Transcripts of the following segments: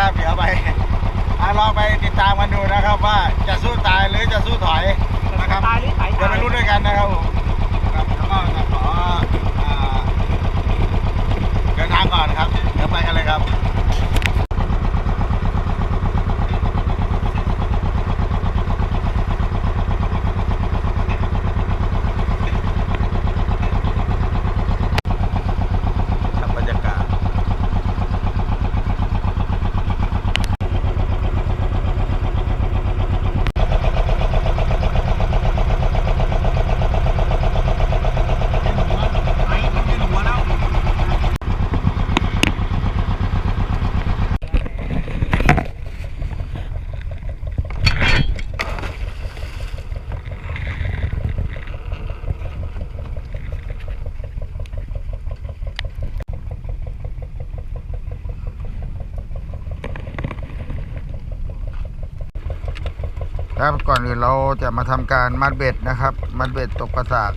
ยวไปอะลองไปติดตามกันดูนะครับ ว่าจะสู้ตายหรือจะสู้ถอยนะครับตายหรือไถเดี๋ยวไปรู้นด้วยกันนะครับผมครับแล้วก็จะขออ่าเดินทางก่อนครับเดี๋ยวไปกันเลยครับครับบรรยากาศ ครับก่อนอื่นเราจะมาทำการมัดเบ็ดนะครับ มัดเบ็ดตกกระสาก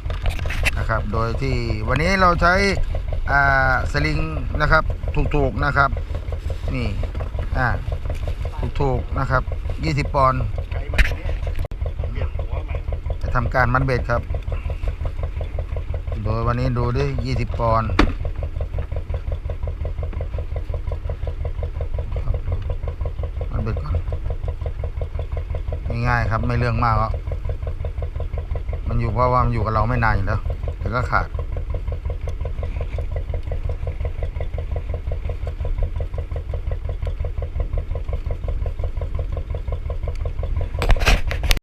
นะครับ โดยที่วันนี้เราใช้สลิงนะครับถูกๆนะครับ นี่อ่าถูกๆนะครับ 20 ปอนด์จะทำการมัดเบ็ดครับ โดยวันนี้ดูดิ20 ปอนด์เบ็ดก่อน ง่ายๆครับ ไม่เรื่องมากหรอกมันอยู่เพราะว่ามันอยู่กับเราไม่นานอยู่แล้วเดี๋ยวก็ขาด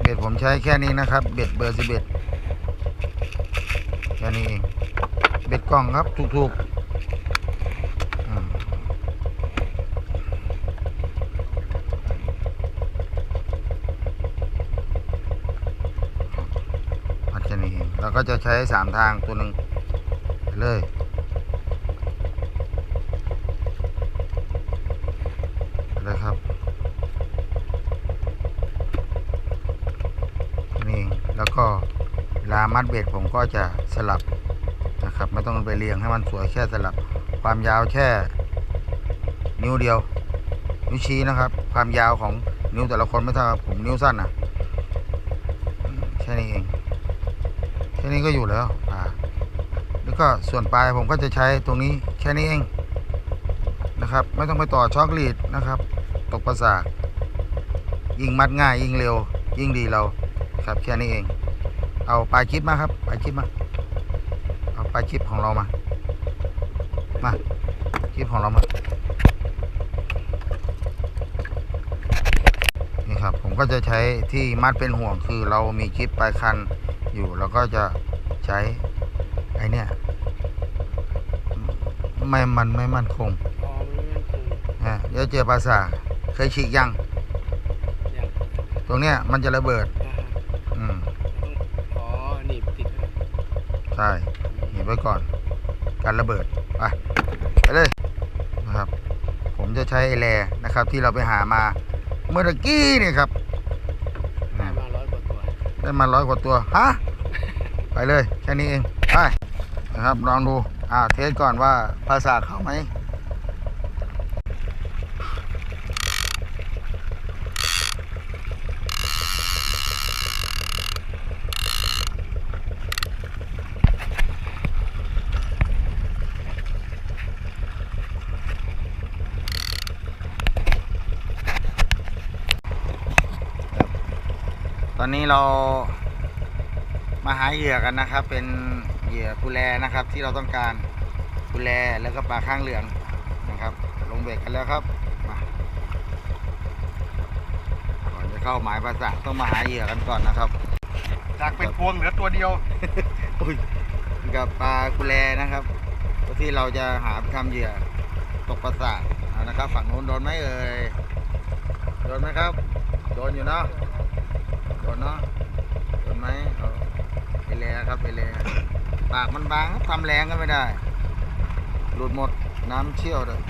เบ็ดผมใช้แค่นี้นะครับ เบ็ดเบอร์สิบเอ็ดแค่นี้เอง เบ็ดกล่องครับถูกๆอืม พัดแค่นี้ เราก็จะใช้สามทางตัวหนึ่งไปเลยเลยครับนี้เองแล้วก็ลามัดเบ็ดผมก็จะสลับนะครับไม่ต้องไปเรียงให้มันสวยแค่สลับ ความยาวแค่นิ้วเดียว นิ้วชี้นะครับ ความยาวของนิ้วแต่ละคนไม่เท่าผมนิ้วสั้นนะอืมแค่นี้เอง ค่นี้ก็อยู่แล้วอ่าแล้วก็ส่วนปลายผมก็จะใช้ตรงนี้แค่นี้เองนะครับ ไม่ต้องไปต่อช็อกลีดนะครับ ตกประสาทยิงมัดง่ายยิงเร็ว ยิ่งดีเราครับแค่นี้เอง เอาปลายคลิปมาครับปลายคลิปมาเอาปลายคลิปของเรามามาคลิปของเรามานี่ครับผมก็จะใช้ที่มัดเป็นห่วงคือเรามีคลิปปลายคัน อยู่แล้วก็จะใช้ไอเนี้ยไม่มันไม่มั่นคงอ๋อมันไม่คงนะเดี๋ยวเจอปลาสากเคยฉีกยังอย่างตรงเนี้ยมันจะระเบิด อ่าฮะอืมต้องอ๋อหนีบติดนะใช่หนีบไว้ก่อน การระเบิด ไปไปเลยนะครับ ผมจะใช้ไอแลนะครับ ที่เราไปหามาเมื่อตะกี้นี่ครับ ได้มาร้อยกว่าตัว ได้มาร้อยกว่าตัวฮะไปเลยแค่นี้เองไปนะครับลองดูอ่าเทสก่อนว่าภาษาเข้าไหม นนี้เรามาหาเหยื่อกันนะครับ เป็นเหยื่อกุแลนะครับ ที่เราต้องการกุแลแล้วก็ปลาข้างเหลืองนะครับ ลงเบ็ดกันแล้วครับมาก่อนจะเข้าหมายภาษาต้องมาหาเหยื่อกันก่อนนะครับจากเป็นพวงเหลือตัวเดียวอุ้ยกับปลากุแลนะครับที่เราจะหาไปทำเหยื่อตกปลาสากเอานะครับ ฝั่งนู้นโดนไหมเอ่ยโดนไหมครับ โดนอยู่เนาะ โดนเนาะโดนไหมเอาไปแลครับไปแลปากมันบางทำแรงก็ไม่ได้ หลุดหมดน้ำเชี่ยวเลย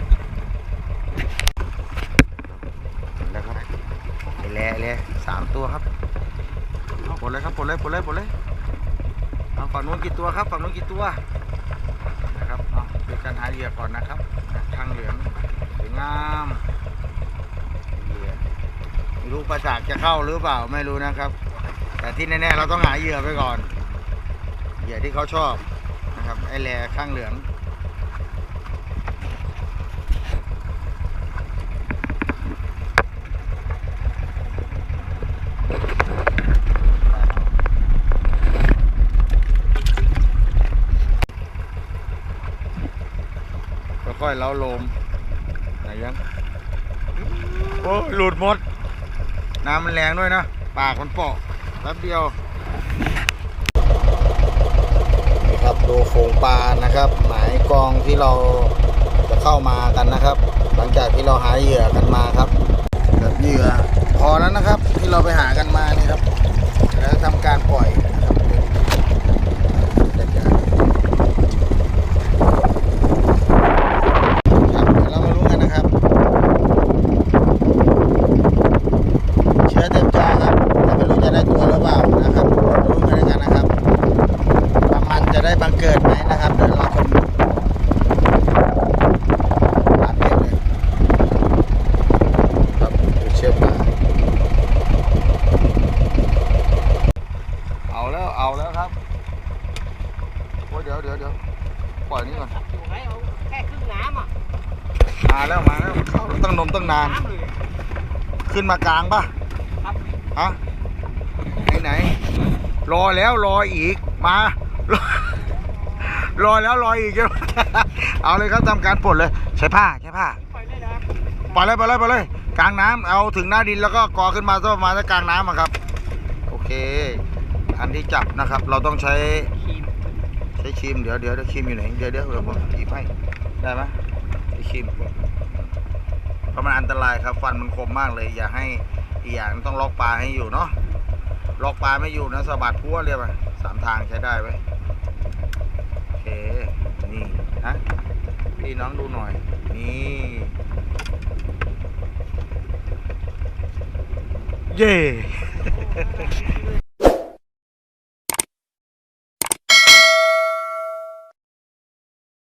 แล้วครับไปแลแลยสามตัวครับเอาปลดเลยครับปลดเลยปลดเลยปลดเลยเอาฝั่งนู้นกี่ตัวครับฝั่งนู้นกี่ตัวนะครับเอาดูการหาเหยื่อก่อนนะครับทางเหลืองสวยงาม ประสากจะเข้าหรือเปล่าไม่รู้นะครับ แต่ที่แน่ๆเราต้องหาเหยื่อไปก่อน เหยื่อที่เขาชอบนะครับไอ้แลข้างเหลืองค่อยๆเล้าลมไหนยัง โอ้หลุดหมด น้ำมันแรงด้วยนะปากมันเปาะแป๊บเดียวนี่ครับดูโขงปลานะครับ หมายกองที่เราจะเข้ามากันนะครับ หลังจากที่เราหาเหยื่อกันมาครับแบบเหยื่อพอแล้วนะครับที่เราไปหากันมานี่ครับ แล้วทำการปล่อยนะครับจัดการ ครับเดี๋ยวเรามาลุ้นกันนะครับ เชื้อเต็มจอครับแต่ไม่รู้จะได้ตัวหรือเปล่านะครับลุ้นกันด้วยกันนะครับว่ามันจะได้บังเกิดไหม นะครับเดี๋ยวเราชมร้านเด็ดเลยครับดูเชือกมาเอาแล้วเอาแล้วครับโอ้ยเดี๋ยวเดี๋ยวเดี๋ยวปล่อยนี่ก่อนอยู่ไงเอาแค่ครึ่งน้ำอะมาแล้วมาแล้วเข้าตั้งนมตั้งนาน น้ำเลยขึ้นมากลางปะครับฮะไหนไหนรอแล้วรออีกมารอ รอแล้วรออีก เอาเลยครับทำการปลดเลย ใช้ผ้าใช้ผ้าปล่อยได้นะปล่อยเลยปล่อยเลยปล่อยเลยกลางน้ำเอาถึงหน้าดินแล้วก็กอขึ้นมาสักประมาณสักกลางน้ำอะครับ โอเค อันที่จับนะครับ เราต้องใช้ครีมใช้ครีมเดี๋ยวเดี๋ยวเดี๋ยวครีมอยู่ไหนเดี๋ยวเดี๋ยวเดี๋ยวผมหยิบให้ได้ไหมใช้ครีมเพราะมันอันตรายครับ ฟันมันคมมากเลย อย่าให้อีกอย่างต้องล็อกปลาให้อยู่เนาะล็อกปลาไม่อยู่นะสะบัดพัวเรียกว่าสามทางใช้ได้ไหมโอเค นะพี่น้องดูหน่อย นี่ เย่